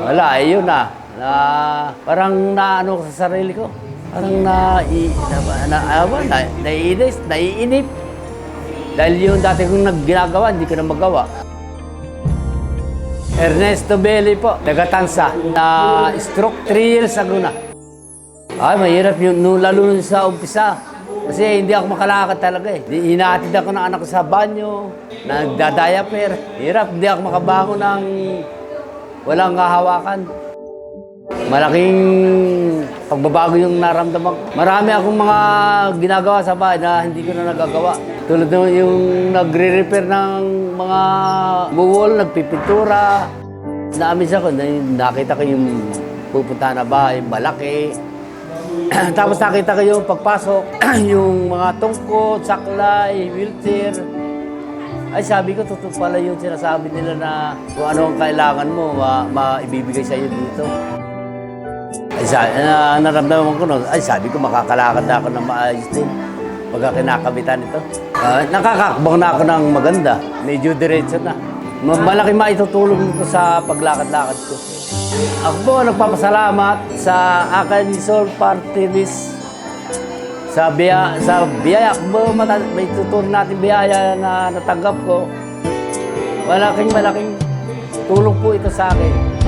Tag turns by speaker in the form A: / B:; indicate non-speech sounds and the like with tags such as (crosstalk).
A: Wala, ayun na. Na, parang naano ko sa sarili ko. Parang na, i, na, na, awa, na, naiinis, naiinip. Dahil yung dati kong nagginagawa, hindi ko na magawa. Ernesto Belli po, taga Tansa, na stroke 3 years ago na. Ay, mahirap yung nung lalo nung sa umpisa. Kasi hindi ako makalakad talaga eh. Inaatid ako ng anak ko sa banyo, nagdadayaper. Hirap, hindi ako makabango ng walang kahawakan. Malaking pagbabago yung naramdaman. Marami akong mga ginagawa sa bahay na hindi ko na nagagawa. Tulad ng yung nagre-repair ng mga wall, nagpipintura. Naamis ako, na- nakita ko yung pupunta na bahay, malaki. (clears throat) Tapos nakita ko yung pagpasok, (clears throat) yung mga tungkod, saklay, wheelchair. Ay sabi ko, totoo pala yung sinasabi nila na kung ano ang kailangan mo, ma maibibigay sa iyo dito. Ay sa, na, naramdaman ko nun, ay sabi ko, makakalakad na ako ng maayos din pagka kinakabitan ito. Ah, nakakakbang na ako ng maganda, medyo diretso na. Ma- Malaki maitutulong nito sa paglakad-lakad ko. Ako po nagpapasalamat sa akin Sol Party List sa biya sa biyaya mata- may tuturo natin biyaya na natanggap ko. Malaking malaking tulong po ito sa akin